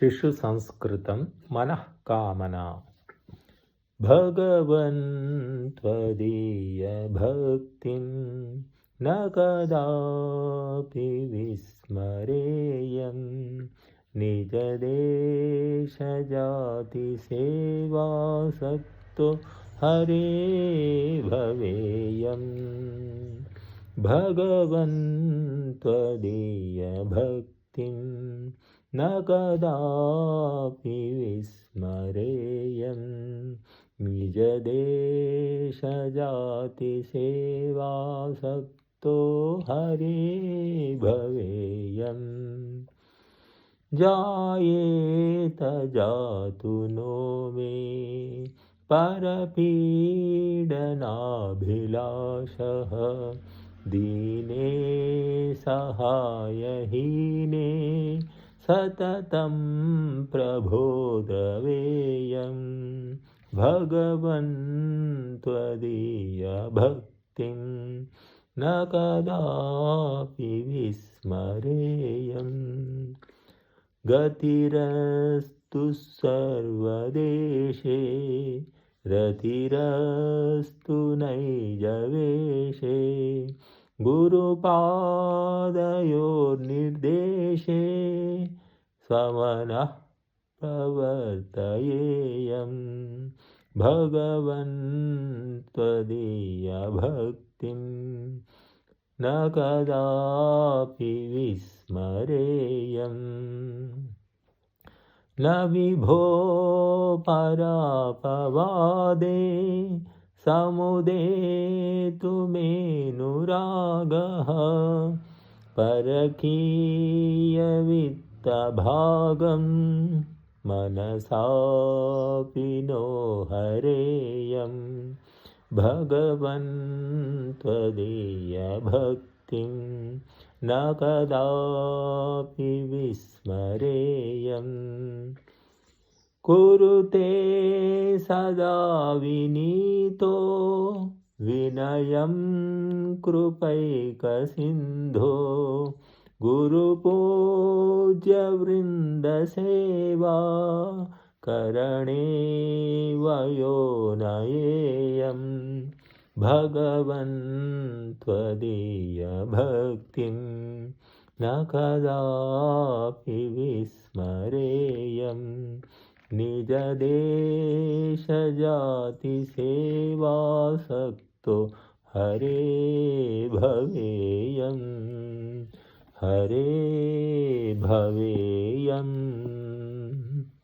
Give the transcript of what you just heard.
शिशुसंस्कृतं मनः कामना भगवन् त्वदीयभक्तिं न कदापि विस्मरेयं। निजदेशजातिसेवासक्तो हरे भवेयम् भगवन् त्वदीयभक्तिं न कदापि विस्मरेयं निजदेशजातिसेवासक्तो हरे भवेयम्। जायेत जातु नो मे परपीडनाभिलाषः। दीने सहायहीने सततं प्रभो द्रवेयं भगवन् त्वदीयभक्तिं न कदापि विस्मरेयम्। गतिरस्तु सर्वदेशे रतिरस्तु नैजवेशे गुरुपादयोर्निर्देशे समनः प्रवर्तयेयं भगवन् त्वदीयभक्तिं न कदापि विस्मरेयम्। न विभो परापवादे। समुदेतु मेनुरागः परकीयवित्तभागं मनसापि नो हरेयं। भगवन् त्वदीयभक्तिं न कदापि विस्मरेयम्। कुरुते सदा विनीतो विनयं कृपैकसिन्धो गुरुपूज्यवृन्दसेवा करणे वयो नयेयं भगवन् त्वदीयभक्तिं न कदापि विस्मरेयम्। निजदेशजातिसेवासक्तो हरे भवेयं हरे भवेयम्।